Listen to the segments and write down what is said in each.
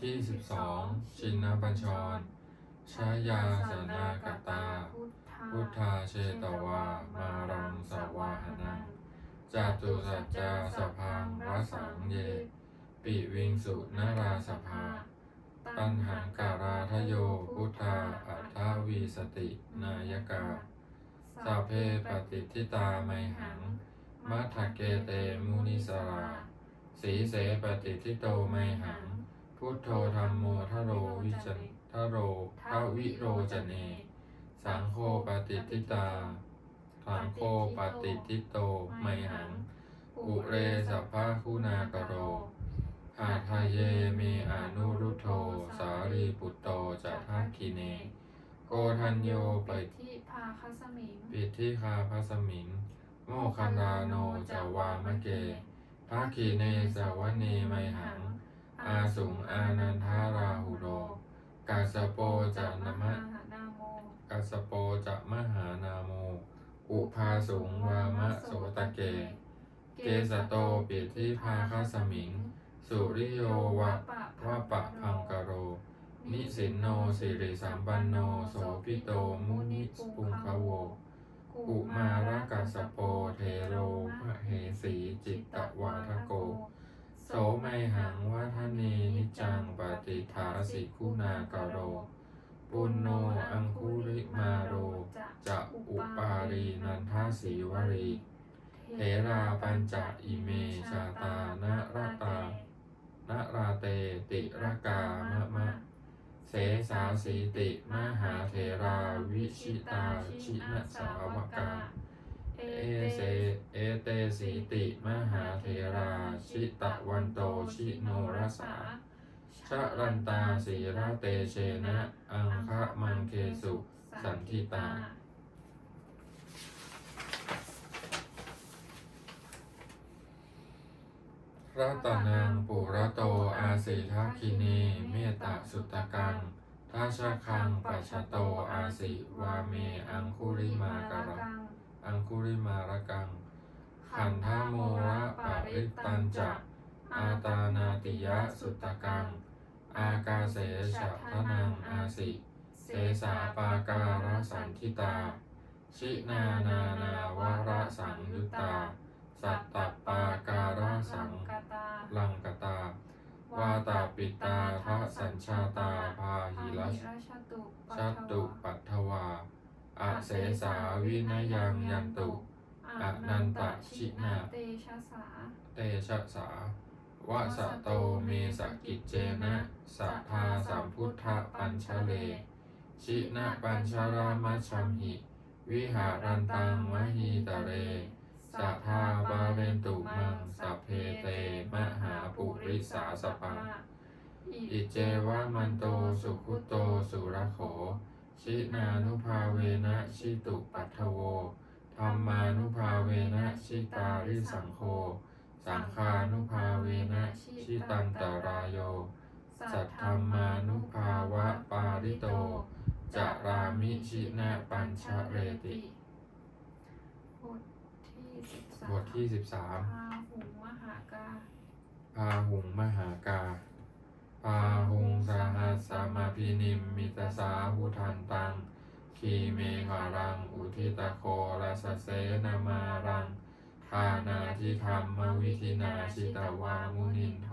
ที่สิบสองชินนบัญชรชายาสนากตา พุทธาเชตวา มารังสวาหนังจาตุสัจจาสพังวสังเย ปิวิงสุนาราสภา ตันหังการาทโย พุทธาอัฏฐวีสติ นายกาสัพเพปฏิทิตาไมหัง มัทเกเตมุนิสรา สีเสปฏิทิโตไมหัง พุทโธธรรมโมทโรวิจทโรทวิโรจเน สังโฆปฏิทิตาสังโฆปฏิทิโตไมหัง อุเรสัพพะคุณากโรหาทายเยเมอนุรุทโธสารีปุตโตจะทักคิเน โกทัญโยปปิที่พาคัสมิงปิทิคาพัสมิง โมคันดาโนจาวามะเกภาคีเนสวเนไมหัง อาสุงอานันทาราหุโรกาสโปจะนมะกัสโปจะมหานาโม อุภาสุงวามะโสตะเก เกสโตปิทิภาคสมิง สุริโยวะวะปะพังกโร นิสินโนสิริสัมปันโนโสพิโตมุนิปุงคโวกุมารกัสโปเทโรมะเหสีจิตตวาทโก โสไมหังวัฒเนนิจังปฏิทาสิคุณากโร ปุณโนอังคุริมาโร จะอุปารีนันทาสีวรีเทราปัญจอิเมชาตานะระตานะราเตติรกามะมะ เสสาสีติมหาเทราวิชิตาชินสาวกา เอเสเอ เตสีติมหาเทราชิตะวันโตชิโนรสาชะรันตาสีระเตเชนะอังคะมังเคสุสันทิตา รัตนังปุระโตอาสิทักคิเนเมตตาสุตกังทัชคังปัชโตอาสิวาเม อังคุริมาการะอังคุริมารกัง ขันธโมระปะริตตันจะอาตานาติยะสุตกัง อากาเสชะทนังอาสิเสสาปาการะสันทิตา ชินานานาวระสังยุตตาสัตตปาการะสังกตาลังกตาวาตาปิตาทะสัญชาตาพาหิรัชชตุชัตตุปัทถวาอาเสสาวินยังยันตุ อนันตชินาเตชะสา เตชะสาวะสะโตเมสกิจเจนะสัทธาสัมพุทธปัญชเลชินะปัญชรามัชชัมหิ วิหารันตังมหิตะเรสัทธาบาเรนตุมังสัพเพเตมหาปุริสาสปังอิเจวะมันโตสุขุโตสุรโข ชินานุภาเวนะชิตุปัทถโว ธรรมานุภาเวนะชิตาริสังโฆสังฆานุภาเวนะชิตันตรายโย สัทธรรมานุภาวะปาริโตจะรามิชินะปัญชเรติบทที่สิบสามบทที่สิบสามพาหุงมหากาพาหุงมหากาพาหุงสหัสสมาพินิมมิตสาหุทันตัง คีเมฆารัง อุทิตโครัสเสนามารังทานาทิธรรมวิธินาชิตวามุนินโท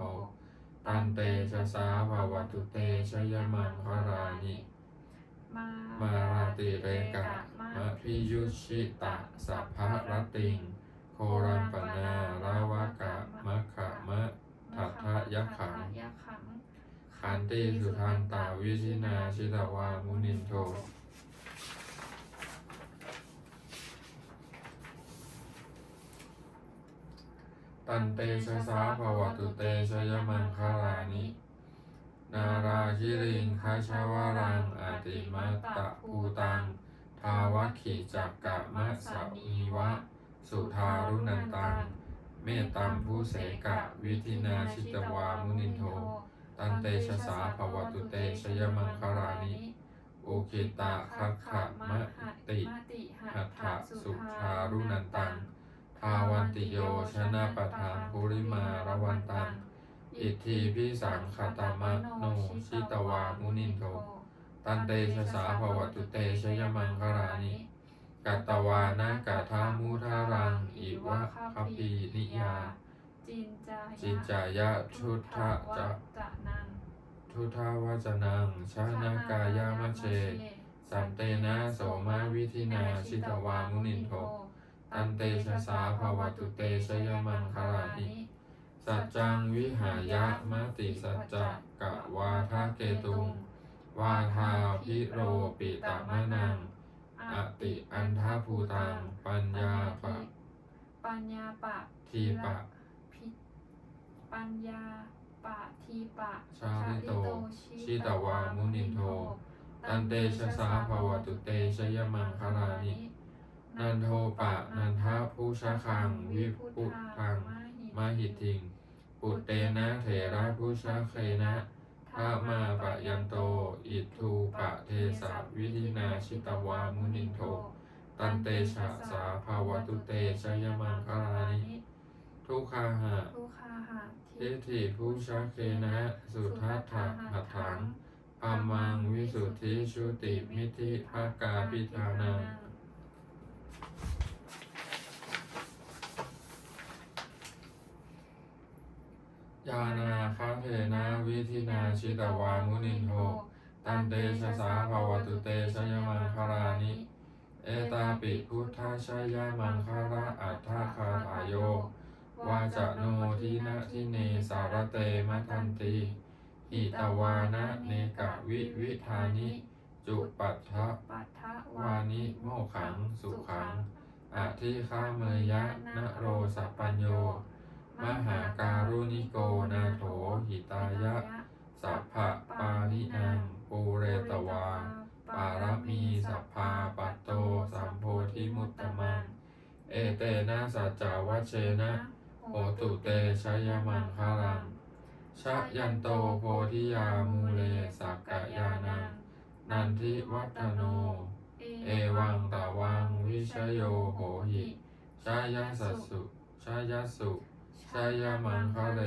ตันเตชะสาภวตุเตชยมังครานิมาราติเรกะมะพิยุชิตะสัพพะรติง โครัมปนาราวกะมะขะมะทัทะยะขังยะขังขันติสุทันตาวิชินาชิตวามุนินโท ตันเตชะสาภวตุเตชยมังคารานิ นาราคิริงคาชาวารังอาติมัตตะภูตัง ทาวขีจักกะมะสะอีวะ สุทารุนันตัง เมตตัมผู้เสกะวิธินาชิตวามุนินโท ตันเตชะสาภวตุเตชยมังคารานิโอเคตาคัคขะมะติหัตถะสุทารุนันตัง ทาวันติโยชนะปะทานภูริมารวันตัง อิทธิพิสังขตามะโนชิตวามุนินโท ตันเตชะสาภวตุเตชยมังครานิกัตตวานะกะทามุทารัง อิวะคปีนิยา จินจายายะชุทธะจะจนังทุทาวจนังชานากายามะเช สันเตนะโสมาวิธินาชิตวามุนินโท ตันเตชะสาภวตุเตชยมังคารานิสัจจังวิหายะมติสัจจะกะวาทาเกตุง วาทาพิโรปิตามะนัง อติอันทาภูตัง ปัญญาปะ ปัญญาปะทีปะพิปัญญาปะทีปะ ชาลิโต ชิตวามุนินโท ตันเตชะสาภวตุเตชยมังคารานิ นันโทปะนันทะภูชาคัง วิพุทังมหิทิง ปุตเตนะเถระภูชาเคนะทามาปะยันโต อิทูปะเทสะวิธินาชิตวามุนินโท ตันเตชะสาภาวตุเตชยมังคารานิทุกขาหะทุกขาหะทิฏฐิภูชาเคนะ สุทัตถะหัตถังปัมมังวิสุทธิชุติมิธิภากาปิทานัง ยานาคาเทนะวิธินาชิตวามุนินโทตันเตชะสาภาวตุเตชยมังคารานิ เอตาปิพุทธชยมังคาราอัฏฐคาถาโยวาจะโนทินะทิเนสารเตมะทันติหิตวานะเนกะวิวิธานิ จุปัฏฐะปัทถวานิโมขังสุขังอธิฆาเมยะนะโรสัปปัญโย มหาการุณิโกนาโถหิตายะ สัพพะปานินังปูเรตวา ปารมีสัพพาปัตโตสัมโพธิมุตตมัง เอเตนะสัจจาวัชเชนะโหตุเตชยมังคารัง ชะยันโตโพธิยามูเลสักกะยานัง นันทิวัฒโน เอวังตาวังวิชโยโหหิชายาสสุชายาสุ ชายามังคะเร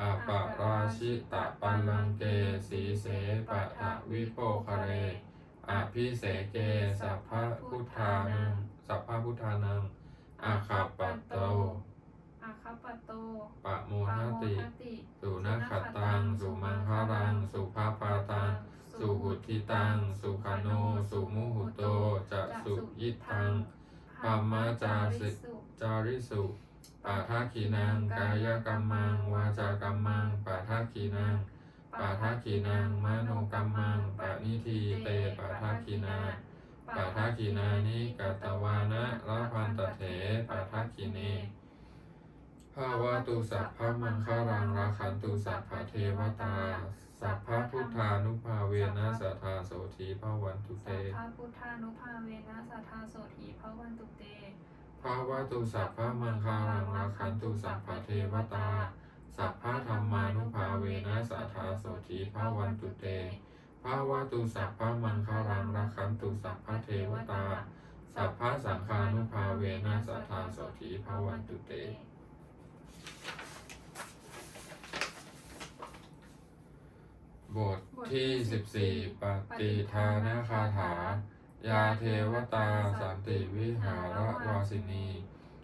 อาปะราชิตะปัลลังเกสีเสปะทะวิโปคะเรอภิเสเกสัพพะพุทธานังสัพพะพุทธานังอาคาปัตโตอาคาปโตปะโมปาทโมติทติ สุนัขตัง สุมังคารัง สุภาปาตัง สุหุทิตัง สุขโน สุมุหุโต จะสุยิทังปัมมาจาสิจาริสุ ปาทาขีนังกายกรรมังวาจากรรมังปาทาขีนังปาทาขีนังมโนกรรมังปานิทีเตปาทาขีนาปาทาขีนานิกัตวานะละพันตเถปาทาขีเนภาวะตุสัพพะมังคารังราคันตุสัพพเทวตา สัพพะพุทธานุภาเวนะสัทธาโสธีภาวันตุเตสัพพะพุทธานุภาเวนะสัทธาโสถีพระวันตุเต ภาวะตุสัพพะมังคารังราคันตุสัพพะเทวตา สัพพะธรรมานุภาเวนะสัทธาโสธีภาวันตุเตภาวะตุสัพพะมังคารังราคันตุสัพพะเทวตา สัพพะสังฆานุภาเวนะสัทธาโสธีภาวันตุเตบทที่ 14 ปฏิทานคาถา ยาเทวตาสันติวิหารวาสินี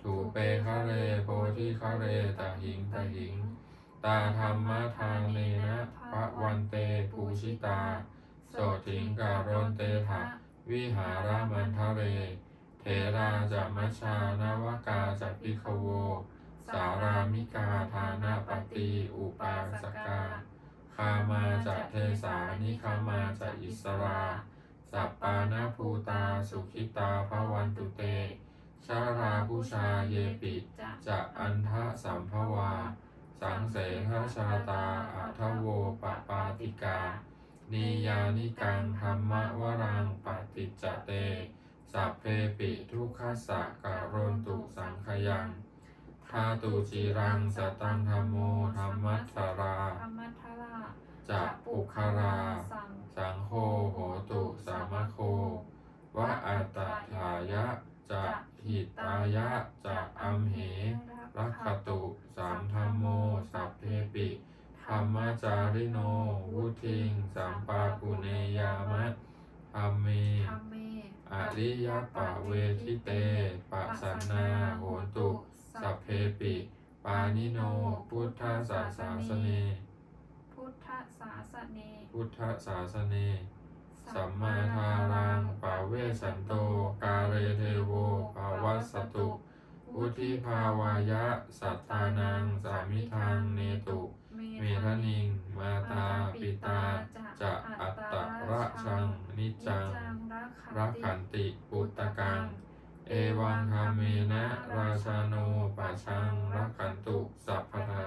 ถูเปคะเรโพธิคะเรตะหิงตะหิง ตาธรรมทานเนนะพระวันเตภูชิตา โสถิงการนเตถะวิหารมันทะเร เทราจะมัชชานวกาจะพิคโว สารามิกาทานาปฏิอุปาสกา คามาจะเทสานิคามาจะอิสรา สัปปานาภูตาสุขิตาภวันตุเต ชาราผู้ชาเยปิจะอันทะสัมภวา สังเสหชาตาอัทโวปปาติกา นิยานิกังธรรมวรังปฏิจเต สัพเพปิทุกขสะการนตุสังขยังทาตุจิรังสตังธรรมโมธรรมัสสรารรมัทรา จักปุคารา สังโฆโหตุสามะโคว่าอัตถายะจะหิตายะจะอัมเหรักขตุสามธรรมโม สัพเพปิธรรมจาริโน วุทิงสามปาปุเนยามะธรรมเมอริยปะเวทิเตปะสันนาโหตุ สัพเพปิ ปานิโน พุทธศาสาสเน พุทธศาสเน พุทธศาสเน สัมมาทารังปาเวสันโต กาเรเทโวภาวัสสตุอุทิภาวายะ สัตตานัง สามิทัง เนตุ เมทนิง มาตาปิตา จะอัตตะระชัง นิจจัง รักขันติปุตตะกัง เอวังธรรมเมนะ ราชาโนปัชชังรักขันตุ สัพพทา